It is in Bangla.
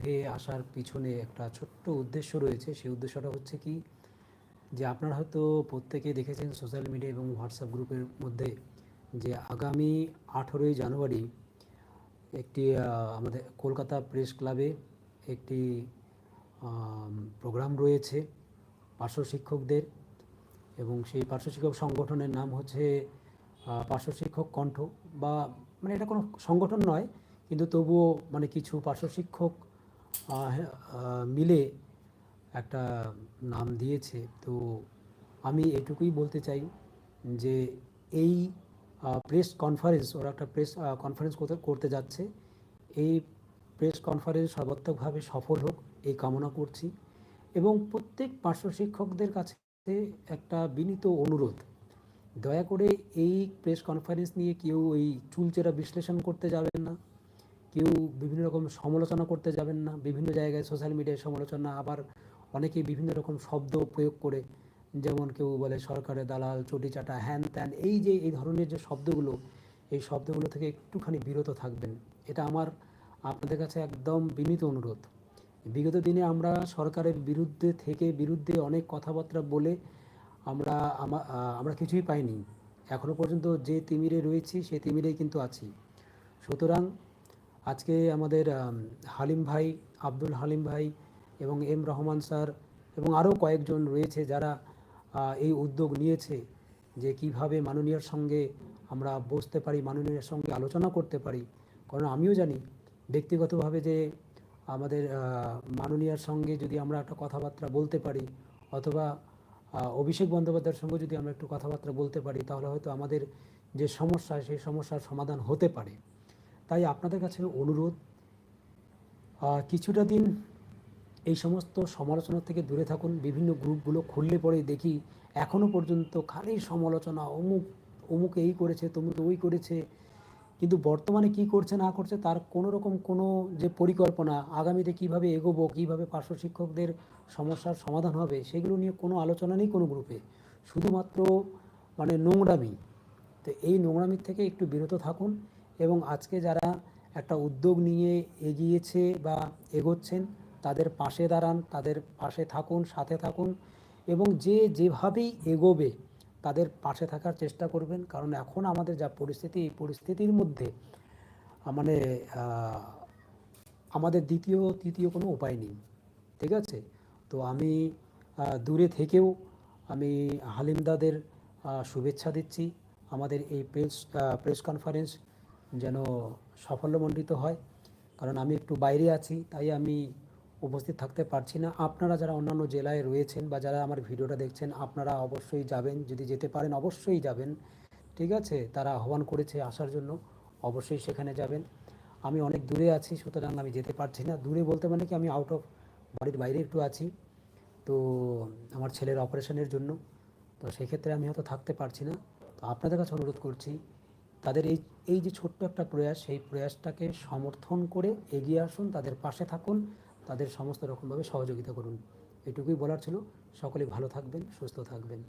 উঠে আসার পিছনে একটা ছোট্ট উদ্দেশ্য রয়েছে। সেই উদ্দেশ্যটা হচ্ছে কি যে আপনারা হয়তো প্রত্যেকে দেখেছেন সোশ্যাল মিডিয়া এবং হোয়াটসঅ্যাপ গ্রুপের মধ্যে যে আগামী আঠেরোই জানুয়ারি একটি আমাদের কলকাতা প্রেস ক্লাবে একটি প্রোগ্রাম রয়েছে পার্শ্ব শিক্ষকদের এবং সেই পার্শ্ব শিক্ষক সংগঠনের নাম হচ্ছে পার্শ্ব শিক্ষক কণ্ঠ বা মানে এটা কোনো সংগঠন নয় কিন্তু তবুও মানে কিছু পার্শ্ব শিক্ষক হ্যাঁ, মিলে একটা নাম দিয়েছে। তো আমি এটুকুই বলতে চাই যে এই প্রেস কনফারেন্স ওরা একটা প্রেস কনফারেন্স করতে যাচ্ছে। এই প্রেস কনফারেন্স সর্বাত্মকভাবে সফল হোক, এই কামনা করছি। এবং প্রত্যেক পার্শ্ব শিক্ষকদের কাছে একটা বিনীত অনুরোধ। দয়া করে এই প্রেস কনফারেন্স নিয়ে কেউ ওই চুলচেরা বিশ্লেষণ করতে যাবেন না। কেউ বিভিন্ন রকম সমালোচনা করতে যাবেন না, বিভিন্ন জায়গায় সোশ্যাল মিডিয়ায় সমালোচনা, আবার অনেকে বিভিন্ন রকম শব্দ প্রয়োগ করে, যেমন কেউ বলে সরকারের দালাল, চটি চাটা, হ্যান ত্যান, এই যে, এই ধরনের যে শব্দগুলো, এই শব্দগুলো থেকে একটুখানি বিরত থাকবেন। এটা আমার আপনাদের কাছে একদম বিনীত অনুরোধ। বিগত দিনে আমরা সরকারের বিরুদ্ধে থেকে বিরুদ্ধে অনেক কথাবার্তা বলে আমরা আমরা কিছুই পাইনি। এখনও পর্যন্ত যে তিমিরে রয়েছি সেই তিমিরেই কিন্তু আছি। সুতরাং আজকে আমাদের হালিম ভাই, আব্দুল হালিম ভাই এবং এম রহমান স্যার এবং আরও কয়েকজন রয়েছে যারা এই উদ্যোগ নিয়েছে যে কীভাবে মাননীয়ার সঙ্গে আমরা বসতে পারি, মাননীয়ার সঙ্গে আলোচনা করতে পারি। কারণ আমিও জানি ব্যক্তিগতভাবে যে আমাদের মাননীয়ার সঙ্গে যদি আমরা একটা কথাবার্তা বলতে পারি অথবা অভিষেক বন্দ্যোপাধ্যায়ের সঙ্গে যদি আমরা একটু কথাবার্তা বলতে পারি তাহলে হয়তো আমাদের যে সমস্যা, সেই সমস্যার সমাধান হতে পারে। তাই আপনাদের কাছে অনুরোধ কিছুটা দিন এই সমস্ত সমালোচনা থেকে দূরে থাকুন, বিভিন্ন গ্রুপগুলো খুললে পরে দেখি এখনও পর্যন্ত খালি সমালোচনা, অমুক অমুক এই করেছে, তমুক ওই করেছে, কিন্তু বর্তমানে কি করছে, না করছে, তার কোনো রকম কোনো যে পরিকল্পনা, আগামীতে কীভাবে এগোবো, কীভাবে পার্শ্ব শিক্ষকদের সমস্যার সমাধান হবে, সেগুলো নিয়ে কোনো আলোচনা নেই কোনো গ্রুপে। শুধুমাত্র মানে নোংরামি। তো এই নোংরামির থেকে একটু বিরত থাকুন এবং আজকে যারা একটা উদ্যোগ নিয়ে এগিয়েছে বা এগোচ্ছেন, তাদের পাশে দাঁড়ান, তাদের পাশে থাকুন, সাথে থাকুন এবং যে যেভাবেই এগোবে, তাদের পাশে থাকার চেষ্টা করবেন। কারণ এখন আমাদের যা পরিস্থিতি, এই পরিস্থিতির মধ্যে মানে আমাদের দ্বিতীয়, তৃতীয় কোনো উপায় নেই। ঠিক আছে? তো আমি দূরে থেকেও আমি হালিমদাদের শুভেচ্ছা দিচ্ছি। আমাদের এই প্রেস প্রেস কনফারেন্স যেন সাফল্যমণ্ডিত হয়। কারণ আমি একটু বাইরে আছি, তাই আমি উপস্থিত থাকতে পারছি না। আপনারা যারা অন্যান্য জেলায় রয়েছেন বা যারা আমার ভিডিওটা দেখছেন, আপনারা অবশ্যই যাবেন। যদি যেতে পারেন, অবশ্যই যাবেন। ঠিক আছে? তারা আহ্বান করেছে আসার জন্য, অবশ্যই সেখানে যাবেন। আমি অনেক দূরে আছি, সুতরাং আমি যেতে পারছি না। দূরে বলতে মানে কি, আমি আউট অফ বাড়ির বাইরে একটু আছি। তো আমার ছেলের অপারেশনের জন্য। তো সেক্ষেত্রে আমি হয়তো থাকতে পারছি না। তো আপনাদের কাছে অনুরোধ করছি তাদের এই এই যে ছোট্ট একটা প্রয়াস, সেই প্রয়াসটাকে সমর্থন করে এগিয়ে আসুন, তাদের পাশে থাকুন, তাদের সমস্ত রকমভাবে সহযোগিতা করুন। এটুকুই বলার ছিল। সকলে ভালো থাকবেন, সুস্থ থাকবেন।